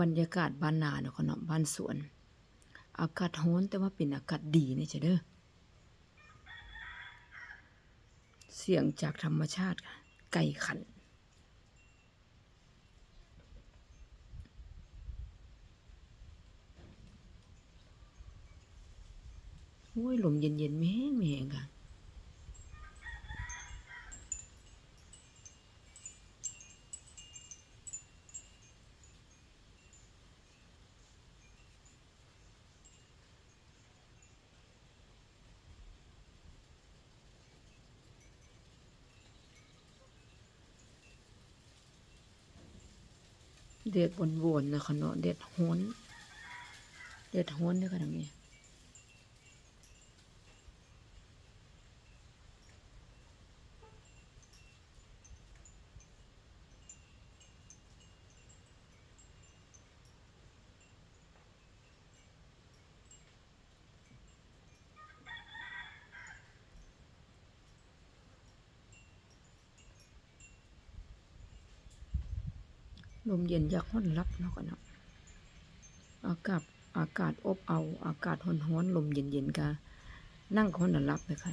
บรรยากาศบ้านนาเนาะค่ะเนาะบ้านสวน อากาศร้อนแต่ว่าเป็นอากาศดีนี่จ้ะเด้อเสียงจากธรรมชาติค่ะ ไก่ขัน โอ้ยลมเย็นๆไม่แห้งไม่แห้งค่ะ เด็ดวนๆนะคะเนาะเด็ดโหนเด็ดโหนด้วยค่ะทางนี้ ลมเย็นอยากห้อนรับเนาะกันเนาะอากาศอากาศอบเอา อากาศห้อนๆลมเย็นๆกะนั่งห้อนรับเลยค่ะ